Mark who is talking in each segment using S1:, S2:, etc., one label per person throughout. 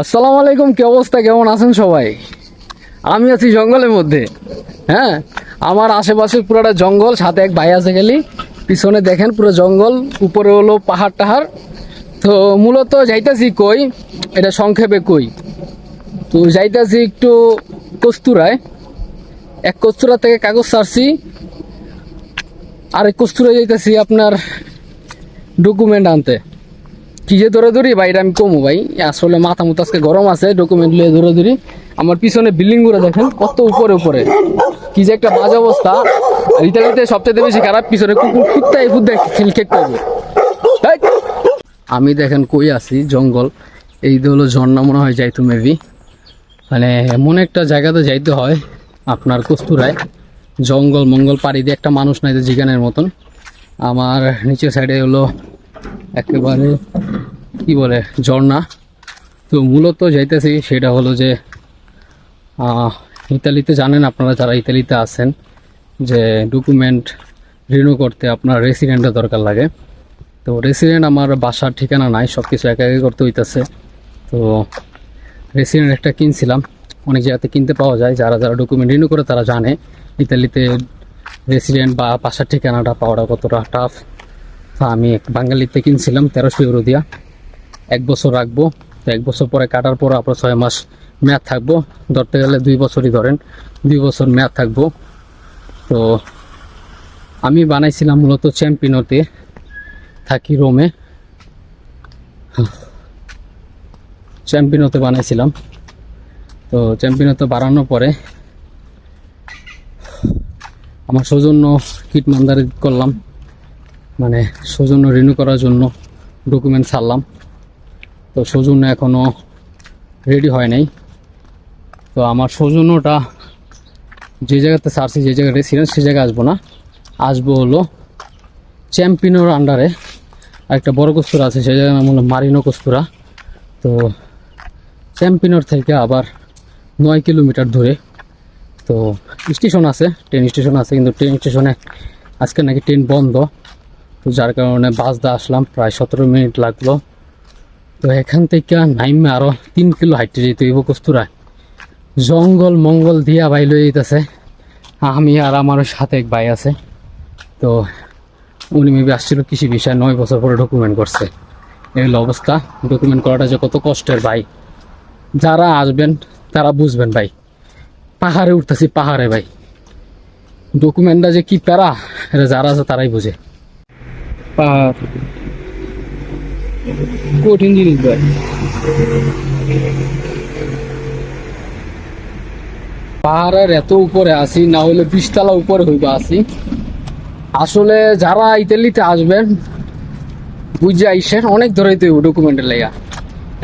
S1: আসসালামু আলাইকুম, কি অবস্থা? কেমন আছেন সবাই? আমি আছি জঙ্গলের মধ্যে হ্যাঁ? আমার আশেপাশে পুরোটা জঙ্গল, সাথে এক ভাই আছে গেলি পিছনে দেখেন পুরো জঙ্গল, উপরে হলো পাহাড় টাহাড়। তো মূলত যাইতাছি কই? এটা সংক্ষেপে কই? তো যাইতাছি একটু কস্তুরায়। এক কস্তুরা থেকে কাগজ ছাড়ছি। আর এক কস্তুরা যাইতাছি আপনার ডকুমেন্ট আনতে। কি যে ধরে ধরি ভাই, এটা আমি কমু, ভাই। আসলে মাথা মুথা আজকে গরম আছে ডকুমেন্ট লিয়ে ধরে ধরি আমার পিছনে বিল্ডিংগুলো দেখেন, কত উপরে উপরে। কি যে একটা বাজে অবস্থা। আর ইতালিতে সবচেয়ে বেশি খারাপ, পিছনে কুকুর কুত্তাই ফুদ্দাই খেল খেক হেই! আমি দেখেন কই আছি, জঙ্গল। এই হলো ঝর্ণা, মনে হয় যাইতো মেবি মানে এমন একটা জায়গাতে যাইতে হয়, আপনার কস্তুরায়। জঙ্গল মঙ্গল পাড়ি দিয়ে একটা মানুষ নাই যে জিগানের মতন। আমার নিচের সাইডে হলো একেবারে, কি বলে, ঝর্ণা। তো মূলত যাইতেছি সেটা হলো যে ইতালিতে জানেন আপনারা যারা ইতালিতে আছেন, যে ডকুমেন্ট রিনিউ করতে আপনার রেসিডেন্টের দরকার লাগে। তো রেসিডেন্ট আমার বাসার ঠিকানা নাই সব কিছু একা একা করতে হইতেছে। তো রেসিডেন্ট একটা কিনছিলাম, অনেক জায়গাতে কিনতে পাওয়া যায়, যারা যারা ডকুমেন্ট রিনিউ করে তারা জানে, ইতালিতে রেসিডেন্ট বা বাসার ঠিকানাটা পাওয়াটা কতটা টাফ আমি এক বাঙালিতে কিনছিলাম, তেরোশো ইউরো দিয়া। এক বছর রাখব, তো এক বছর পরে কাটার পর আপনার ছয় মাস মেয়াদ থাকব। ধরতে গেলে দুই বছরই ধরেন, দুই বছর মেয়াদ থাকব। তো আমি বানাইছিলাম মূলত চ্যাম্পিয়নতে থাকি রোমে। চ্যাম্পিয়নতে বানাইছিলাম। তো চ্যাম্পিয়নতে বাড়ানোর পরে আমার সৌজন্য কিট মান্দারি করলাম। মানে সৌজন্য রিনিউ করার জন্য ডকুমেন্ট ছাড়লাম। তো সৌজন্য এখনও রেডি হয় নাই। তো আমার সৌজন্যটা যে জায়গাতে ছাড়ছি, যে জায়গায় রেসিডেন্স সে জায়গায় আসব না। আসব হলো চ্যাম্পিয়নের আন্ডারে একটা বড় কস্তুরা আছে, সেই জায়গায় নাম হলো মারিনো কস্তুরা। তো চ্যাম্পিয়নের থেকে আবার নয় কিলোমিটার দূরে। তো স্টেশন আছে ট্রেন স্টেশন আছে, কিন্তু ট্রেন স্টেশনে আজকে নাকি ট্রেন বন্ধ। তো যার কারণে বাস দিয়ে আসলাম, প্রায় সতেরো মিনিট লাগল। তো এখান থেকে নাইমে আরও তিন কিলো হাইটে যেতে হইব কস্তুরায়। জঙ্গল মঙ্গল দিয়া ভাই লই যেতেছে আমি আর আমার সাথে এক ভাই আছে। তো উনি মেবি আসছিল কৃষি বিষয় নয় বছর পরে ডকুমেন্ট করছে। এই হলো অবস্থা। ডকুমেন্ট করাটা যে কত কষ্টের ভাই। যারা আসবেন, তারা বুঝবেন ভাই। পাহাড়ে উঠতেছি পাহাড়ে ভাই। ডকুমেন্টটা যে কি প্যারা, এটা যারা আছে তারাই বুঝে। পাহাড় কঠিন জিনিস ভাই। পাহাড়ের এত উপরে আসি না হলে বিশতলা উপরে হইবা আসি আসলে যারা ইতালিতে আসবেন বুঝে আইসেন, অনেক ধরেই তো ডকুমেন্টের লেগা।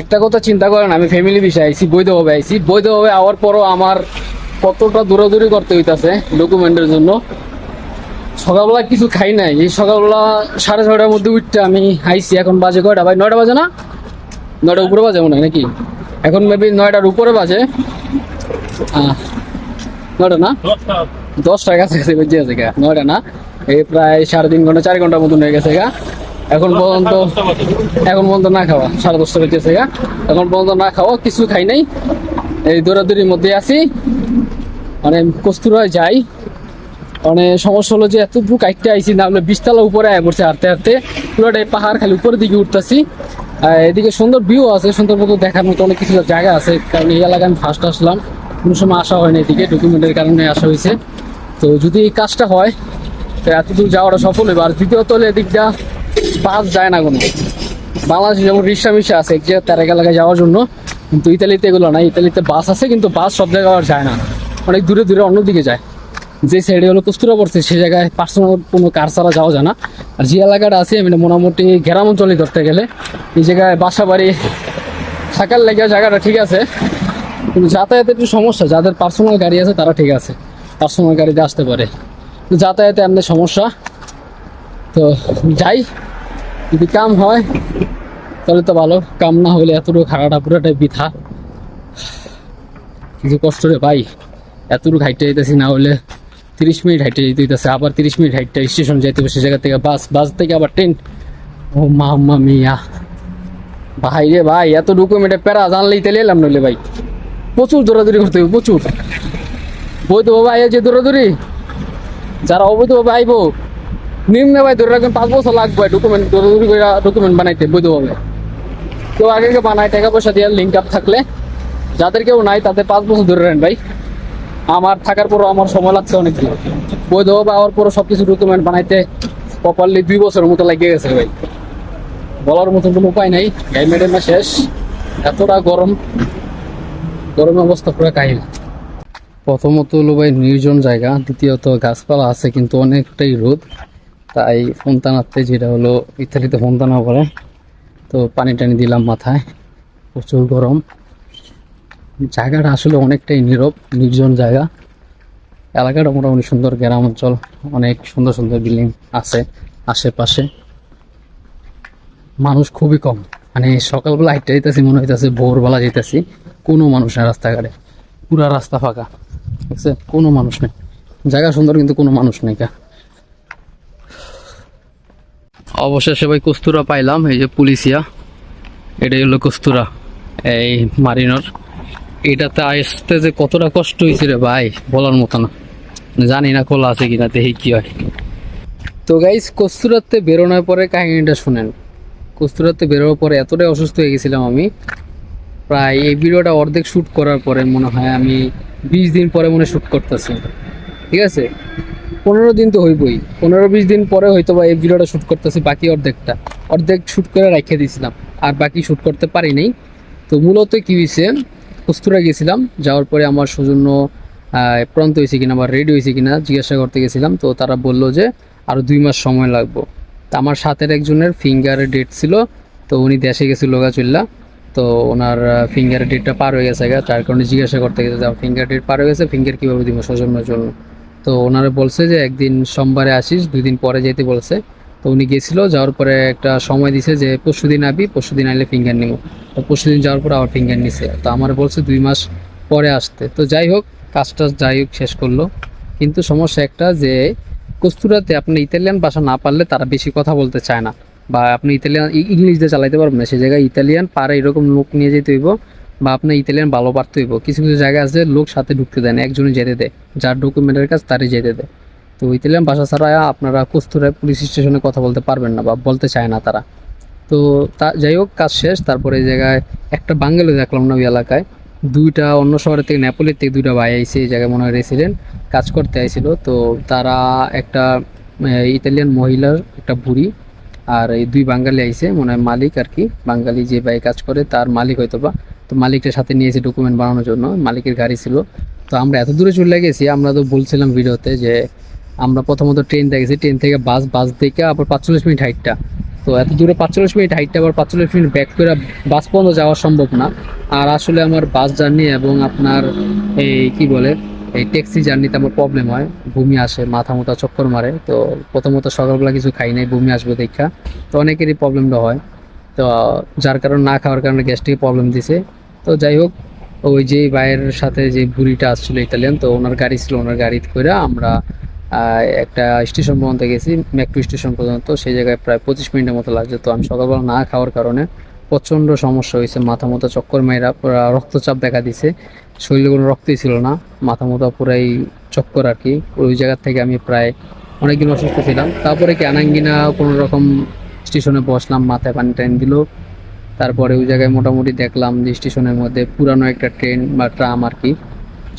S1: একটা কথা চিন্তা করেন, আমি ফ্যামিলি বিষয়ে আইসি বৈধভাবে আইসি বৈধভাবে আওয়ার পরও আমার কতটা দৌড়াদৌড়ি করতে হইতাছে ডকুমেন্টের জন্য সকালবেলা কিছু খাই নাই। এই সকালবেলা সাড়ে ছয়টার মধ্যে উঠতে আমি আইসি এখন বাজে কয়টা? ভাই, নয়টা বাজে না? নয়টার উপরে বাজে মনে হয় নাকি? এখন মেবি নয়টার উপরে বাজে। নয়টা না? দশটার কাছে কাছে বেজে আছে গা, নয়টা না? এই প্রায় সাড়ে তিন ঘণ্টা, চার ঘণ্টার মতন হয়ে গেছে গা। এখন পর্যন্ত এখন পর্যন্ত না খাওয়া, সাড়ে দশটা বেজেছে গা। এখন পর্যন্ত না খাওয়া, কিছু খাই নাই। এই দৌড়াদৌড়ির মধ্যে আছি। মানে কস্তুরায় যাই। মানে সমস্যা হলো যে এত দূর কাইটতে আইছি না হলে বিশতলা উপরে আয় পড়ছে হাঁটতে হাঁটতে। পুরোটাই পাহাড় খালি উপরের দিকে উঠতেছি। এদিকে সুন্দর ভিউ আছে, সুন্দর মতো দেখার মতো অনেক কিছু জায়গা আছে, কারণ এই এলাকায় আমি ফার্স্ট আসলাম। কোনো সময় আসা হয়নি এদিকে ডকুমেন্টের কারণে আসা হয়েছে। তো যদি এই কাজটা হয়, তো এত দূর যাওয়াটা সফল হবে আর দ্বিতীয়ত হলে এদিকটা বাস যায় না কোনো। বাংলাদেশে যেমন রিক্সা মিক্সা আছে, এক জায়গায় তার এক এলাকায় যাওয়ার জন্য। কিন্তু ইতালিতে এগুলো না ইতালিতে বাস আছে, কিন্তু বাস সব জায়গায় যায় না। অনেক দূরে দূরে অন্যদিকে যায়। যে সাইডে হলো কুস্তুরা পড়ছে সেই জায়গায় পার্সোনাল কোনো কার ছাড়া যাওয়া যায় না। আর যে এলাকাটা আছে মানে মোটামুটি গ্রাম অঞ্চলে ধরতে গেলে, এই জায়গায় বাসা বাড়ি থাকার লেগে জায়গাটা ঠিক আছে। কিন্তু যাতায়াতের একটু সমস্যা, যাদের পার্সোনাল গাড়ি আছে তারা ঠিক আছে পার্সোনাল গাড়িতে আসতে পারে। কিন্তু যাতায়াতে এমনি সমস্যা। তো যাই, যদি কাম হয়, তাহলে তো ভালো, কাম না হলে এতটুকু খাড়াটা পুরোটাই বৃথা। কিছু কষ্ট রে ভাই, এতটুকু হাইটে যেতেছি না হলে তিরিশ মিনিট হাইটে যেতে হইতেছে, আবার তিরিশ মিনিট হাইটে স্টেশন যাইতে হবে সে জায়গা থেকে বাস বাস থেকে আবার ট্রেন। ও মা মিয়া। ভাই রে ভাই এত ডকুমেন্টে প্যারা জানলে ইতালি এলাম নইলে ভাই। প্রচুর দৌড়াদৌড়ি করতে হবে প্রচুর। বৈধভাবে আইয়া যে দৌড়াদৌড়ি। যারা অবৈধভাবে আইবো। নিম্নে ভাই, ধরে রাখবেন পাঁচ বছর লাগবে ডকুমেন্ট দৌড়াদৌড়ি করে ডকুমেন্ট বানাইতে বৈধভাবে কেউ আগে বানায়, টাকা পয়সা দিয়ে লিঙ্ক আপ থাকলে। যাদের কেউ নাই, তাদের পাঁচ বছর ধরে রাখেন ভাই। আমার থাকার পরও আমার সময় লাগছে অনেক বৈধ পাওয়ার পরও সবকিছু ডকুমেন্ট বানাইতে প্রপারলি দুই বছরের মতো লাগিয়ে গেছে ভাই। বলার মতন কোনো উপায় নাই গাই গাইমেডের না শেষ। এতটা গরম গরম অবস্থা পুরো কাহিল। প্রথমত হলো ভাই নির্জন জায়গা, দ্বিতীয়ত গাছপালা আছে কিন্তু অনেকটাই রোদ। তাই ফোন ফোনতানাতে যেটা হলো ইত্যাদিতে ফোন ফোনতানা করে তো পানি টানি দিলাম মাথায়, প্রচুর গরম। জায়গাটা আসলে অনেকটাই নীরব, নির্জন জায়গা। এলাকাটা মোটামুটি সুন্দর, গ্রাম অঞ্চল, অনেক সুন্দর সুন্দর বিল্ডিং আছে আশেপাশে। মানুষ খুবই কম। মানে সকালবেলা হাইটে যেতেছি মনে হইতেছে ভোরবেলা যেতেছি কোনো মানুষ নেই রাস্তাঘাটে। পুরা রাস্তা ফাঁকা, দেখছে? কোনো মানুষ নেই। জায়গা সুন্দর কিন্তু কোনো মানুষ নেই কা। অবশেষে ভাই কস্তুরা পাইলাম, এই যে পুলিশিয়া। এটাই হলো কস্তুরা, এই মারিনর। এটাতে আসতে যে কতটা কষ্ট হয়েছে রে ভাই, বলার মতো না। জানি না খোলা আছে কিনা, দেখি কি হয়। তো গাইস কস্তুরাতে বেরোনোর পরে কাহিনীটা শুনেন। কস্তুরাতে বেরোনোর পরে এতটাই অসুস্থ হয়ে গেছিলাম আমি। প্রায় এই ভিডিওটা অর্ধেক শ্যুট করার পরে মনে হয় আমি বিশ দিন পরে মনে শ্যুট করতেছি। ঠিক আছে? পনেরো দিন তো হইবই। পনেরো বিশ দিন পরে হয়তো বা এই ভিডিওটা শ্যুট করতেছি বাকি অর্ধেকটা। অর্ধেক শ্যুট করে রেখে দিয়েছিলাম। আর বাকি শ্যুট করতে পারি নাই। তো মূলত কী হয়েছে কস্তুরা গেছিলাম, যাওয়ার পরে আমার সৌজন্য প্রান্ত হয়েছে কিনা বা রেডি হয়েছে কিনা জিজ্ঞাসা করতে গেছিলাম, তো তারা বলল যে আরও দুই মাস সময় লাগবো। তা আমার সাথের একজনের ফিঙ্গারের ডেট ছিল, তো উনি দেশে গেছিল লোগাচুল্লা তো ওনার ফিঙ্গারের ডেটটা পার হয়ে গেছে যার কারণে জিজ্ঞাসা করতে গেছে ফিঙ্গার ডেট পার হয়ে গেছে ফিঙ্গার কীভাবে দিব সৌজন্যের জন্য। তো ওনারা বলছে যে একদিন সোমবারে আসিস, দুই দিন পরে যেতে বলছে। তো উনি গেছিল যাওয়ার পরে একটা সময় দিছে যে পরশু দিন আবি পরশু দিন আইলে ফিঙ্গার নিব তো পরশু দিন যাওয়ার পরে আবার ফিঙ্গার নিছে। তো আমার বলছে দুই মাস পরে আসতে। তো যাই হোক, কাজটা যাই হোক, শেষ করল। কিন্তু সমস্যা একটা যে, কস্তুরাতে আপনি ইতালিয়ান ভাষা না পারলে তারা বেশি কথা বলতে চায় না। বা আপনি ইতালিয়ান ইংলিশ দিয়ে চালাইতে পারবেন না। সেই জায়গায় ইতালিয়ান পারে এরকম লোক নিয়ে যেতে হইব, বা আপনি ইতালিয়ান ভালো পারতে হইব। কিছু কিছু জায়গা আছে, লোক সাথে ঢুকতে দেয় না, একজনই যেতে দেয়। যার ডকুমেন্টের কাজ তারই যেতে দেয়। তো ইতালিয়ান ভাষা ছাড়া আপনারা কস্তুরায় পুলিশ স্টেশনে কথা বলতে পারবেন না বা বলতে চায় না তারা। তো তা, যাই হোক, কাজ শেষ। তারপরে এই জায়গায় একটা বাঙালি দেখলাম না ওই এলাকায়। দুইটা অন্য শহরের থেকে নেপোলের থেকে দুইটা ভাই আইছে এই জায়গায় মনে হয় রেসিডেন্ট কাজ করতে আইছিল। তো তারা একটা ইতালিয়ান মহিলার একটা বুড়ি আর এই দুই বাঙালি আইছে মনে হয় মালিক আর কি। বাঙালি যে ভাই কাজ করে, তার মালিক হয়তো বা তো মালিকটার সাথে নিয়েছে ডকুমেন্ট বানানোর জন্য, মালিকের গাড়ি ছিল। তো আমরা এত দূরে চলে গেছি, আমরা তো বলছিলাম ভিডিওতে যে আমরা প্রথমত ট্রেন দেখেছি ট্রেন থেকে বাস বাস দেখে আবার পাঁচচল্লিশ মিনিট হাইটটা তো এত দূরে পাঁচচল্লিশ মিনিট হাইটটা আবার পাঁচচল্লিশ মিনিট ব্যাক করে বাস পর্যন্ত যাওয়া সম্ভব না। আর আসলে আমার বাস জার্নি এবং আপনার এই কি বলে, এই ট্যাক্সি জার্নিতে আমার প্রবলেম হয়। বমি আসে, মাথা মোটা চক্কর মারে। তো প্রথমত সকালবেলা কিছু খাই নাই, বমি আসবে দেখা। তো অনেকেরই প্রবলেমটা হয়। তো যার কারণে না খাওয়ার কারণে গ্যাস্ট্রিক প্রবলেম দিছে। তো যাই হোক, ওই যে ভাইয়ের সাথে যে বুড়িটা আসছিল ইতালিয়ান তো ওনার গাড়ি ছিল, ওনার গাড়ি করে আমরা একটা স্টেশন পর্যন্ত গেছি, মেট্রো স্টেশন পর্যন্ত। সেই জায়গায় প্রায় পঁচিশ মিনিটের মতো লাগছে। তো আমি সকালবেলা না খাওয়ার কারণে প্রচণ্ড সমস্যা হয়েছে। মাথা মতো চক্কর মেয়েরা রক্তচাপ দেখা দিছে। শরীরে কোনো রক্তই ছিল না। মাথা মতো পুরাই চক্কর আর কি। ওই জায়গার থেকে আমি প্রায় অনেকদিন অসুস্থ ছিলাম। তারপরে কি আনাঙ্গিনা কোনো রকম স্টেশনে বসলাম, মাথায় পানি টাইন দিল। তারপরে ওই জায়গায় মোটামুটি দেখলাম যে স্টেশনের মধ্যে পুরানো একটা ট্রেন বা ট্রাম আর কি,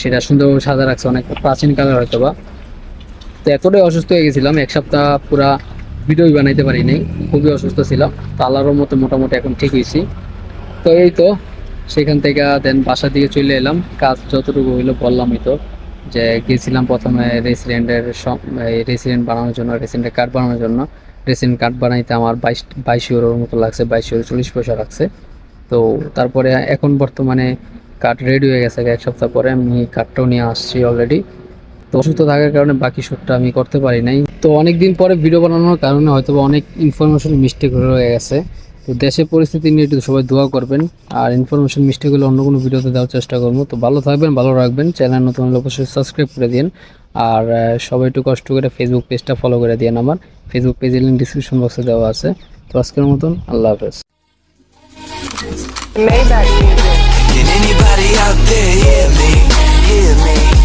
S1: সেটা সুন্দরভাবে সাজা রাখছে। অনেক প্রাচীন কালের হয়তো বা তো এতটাই অসুস্থ হয়ে গেছিলাম, এক সপ্তাহ পুরা ভিডিওই বানাইতে পারি নাই খুবই অসুস্থ ছিলাম। তো আল্লাহর মতো মোটামুটি এখন ঠিক হয়েছি। তো এই তো, সেখান থেকে দেন বাসা দিকে চলে এলাম। কাজ যতটুকু হইল বললামই তো, যে গেছিলাম প্রথমে রেসিডেন্টের রেসিডেন্ট বানানোর জন্য রেসিডেন্টের কার্ড বানানোর জন্য। রেসিডেন্ট কার্ড বানাইতে আমার বাইশ বাইশ ইউরোর মতো লাগছে, বাইশ ইউরো চল্লিশ পয়সা লাগছে। তো তারপরে এখন বর্তমানে কার্ড রেডি হয়ে গেছে, এক সপ্তাহ পরে আমি কার্ডটাও নিয়ে আসছি অলরেডি তো অসুস্থ থাকার কারণে বাকি শ্যুটটা আমি করতে পারি নাই। তো অনেক দিন পরে ভিডিও বানানোর কারণে হয়তো অনেক ইনফরমেশন মিস্টেক হয়ে গেছে। তো দেশের পরিস্থিতি নিয়ে একটু সবাই দোয়া করবেন। আর ইনফরমেশন মিস্টেকগুলো অন্য কোনো ভিডিওতে দেওয়ার চেষ্টা করব। তো ভালো থাকবেন ভালো রাখবেন। চ্যানেল নতুন হলে অবশ্যই সাবস্ক্রাইব করে দিন। আর সবাই একটু কষ্ট করে ফেসবুক পেজটা ফলো করে দিন আমার। ফেসবুক পেজের লিঙ্ক ডিসক্রিপশন বক্সে দেওয়া আছে। তো আজকের মতন আল্লাহ হাফেজ।
S2: Maybach. Can anybody out there hear me? Hear me?